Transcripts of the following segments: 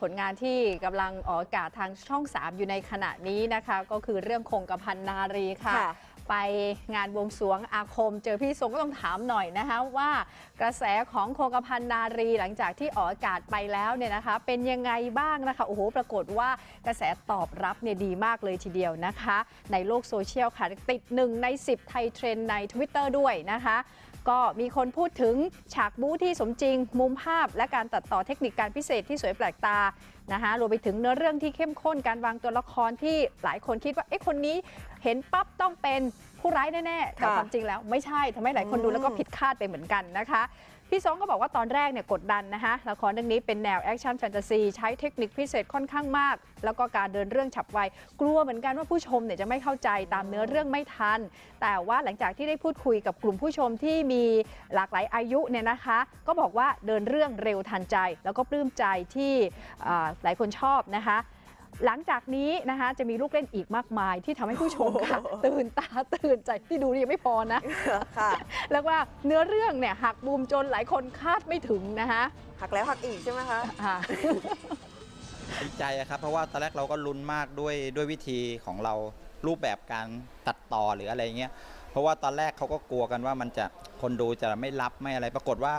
ผลงานที่กำลังออกอากาศทางช่อง 3 อยู่ในขณะนี้นะคะ ก็คือเรื่องคงกระพันนารีค่ะ ค่ะ ไปงานบวงสรวงอาคม เจอพี่ทรงก็ต้องถามหน่อยนะคะว่ากระแสของโคงกระพันนารีหลังจากที่ออกอากาศไปแล้วเนี่ยนะคะ เป็นยังไงบ้างนะคะโอ้โหปรากฏว่ากระแสตอบรับเนี่ยดีมากเลยทีเดียวนะคะ ในโลกโซเชียลค่ะติดหนึ่งใน 10 ไทยเทรนด์ใน Twitter ด้วยนะคะ ก็มีคนพูดถึงฉากบู๊ที่สมจริง มุมภาพ และการตัดต่อเทคนิคการพิเศษที่สวยแปลกตานะคะรวมไปถึงเนื้อเรื่องที่เข้มข้นการวางตัวละครที่หลายคนคิดว่าเอ๊ะคนนี้เห็นปั๊บต้องเป็นผู้ร้ายแน่ๆแต่ค่ะความจริงแล้วไม่ใช่ทำให้หลายคนดูแล้วก็ผิดคาดไปเหมือนกันนะคะ พี่ซองก็บอกว่าตอนแรกเนี่ยกดดันนะคะละครเรื่องนี้เป็นแนวแอคชั่นแฟนตาซีใช้เทคนิคพิเศษค่อนข้างมาก แล้วก็การเดินเรื่องฉับไว กลัวเหมือนกันว่าผู้ชมเนี่ยจะไม่เข้าใจตามเนื้อเรื่องไม่ทัน แต่ว่าหลังจากที่ได้พูดคุยกับกลุ่มผู้ชมที่มีหลากหลายอายุเนี่ยนะคะ ก็บอกว่าเดินเรื่องเร็วทันใจ แล้วก็ปลื้มใจที่หลายคนชอบนะคะ หลังจากนี้นะคะจะมีลูกเล่นอีกมากมายที่ทำให้ผู้ชมค่ะ ตื่นตาตื่นใจที่ดูนี่ยังไม่พอนะ ค่ะแล้วว่าเนื้อเรื่องเนี่ยหักมุมจนหลายคนคาดไม่ถึงนะคะหักแล้วหักอีกใช่ไหมคะอ่า ดีใจอะครับ เพราะว่าตอนแรกเราก็ลุ้นมากด้วยด้วยวิธีของเรารูปแบบการตัดต่อหรืออะไรเงี้ยเพราะว่าตอนแรกเขาก็กลัวกันว่ามันจะคนดูจะไม่รับไม่อะไร ปรากฏว่า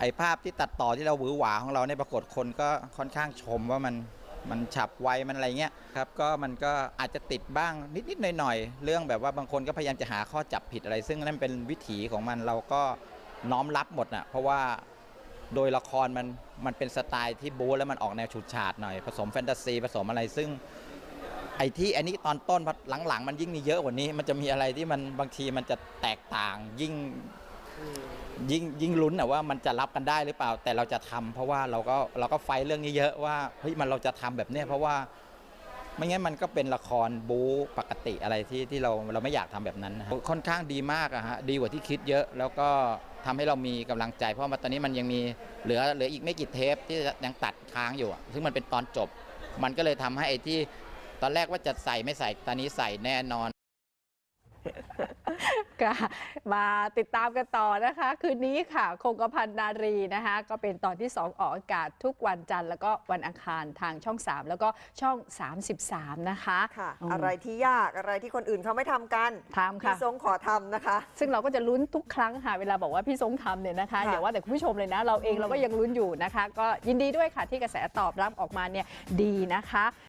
ไอ้ภาพที่ตัดต่อที่เราหวือหวาของเราเนี่ยปรากฏคนก็ค่อนข้างชมว่ามัน มันฉับไวมันอะไรเงี้ยครับก็มันก็อาจจะติดบ้างนิดๆหน่อยๆ เรื่องแบบว่าบางคนก็พยายามจะหาข้อจับผิดอะไร ซึ่งนั่นเป็นวิถีของมันเราก็น้อมรับหมดนะเพราะว่าโดยละครมันมันเป็นสไตล์ที่บู๊แล้วมันออกแนวฉูดฉาดหน่อย ผสมแฟนตาซีผสมอะไรซึ่งไอ้ที่อันนี้ตอนต้นพอหลังๆ มันยิ่งมีเยอะกว่านี้ มันจะมีอะไรที่มันบางทีมันจะแตกต่างยิ่ง ยิ่งยิ่งลุ้นอะว่ามันจะรับกันได้หรือเปล่า แต่เราจะทำเพราะว่าเราก็เราก็ไฟเรื่องนี้เยอะว่าเฮ้ยมันเราจะทำแบบเนี้ยเพราะว่าไม่งั้นมันก็เป็นละครบู๊ปกติอะไรที่ที่เราเราไม่อยากทำแบบนั้นนะค่อนข้างดีมากอะฮะดีกว่าที่คิดเยอะ แล้วก็ทำให้เรามีกำลังใจ เพราะว่าตอนนี้มันยังมีเหลือเหลืออีกไม่กี่เทปที่ยังตัดค้างอยู่ ซึ่งมันเป็นตอนจบ มันก็เลยทำให้ไอ้ที่ตอนแรกว่าจะใส่ไม่ใส่ตอนนี้ใส่แน่นอน ค่ะมาติดตามกันต่อนะคะ คืนนี้ค่ะ คงกระพันนารีนะคะ ก็เป็นตอนที่ 2 ออกอากาศทุกวันจันทร์แล้วก็วันอังคารทางช่อง 3 แล้วก็ช่อง 33 นะคะค่ะอืมอะไรที่ยากอะไรที่คนอื่นเขาไม่ทำกันทำค่ะพี่ทรงขอทำนะคะ ซึ่งเราก็จะลุ้นทุกครั้งค่ะ เวลาบอกว่าพี่ทรงทำเนี่ยนะคะค่ะ อย่าว่าแต่คุณผู้ชมเลยนะ เราเองอืมเราก็ยังลุ้นอยู่นะคะ ก็ยินดีด้วยค่ะที่กระแสตอบรับออกมาเนี่ยดีนะคะ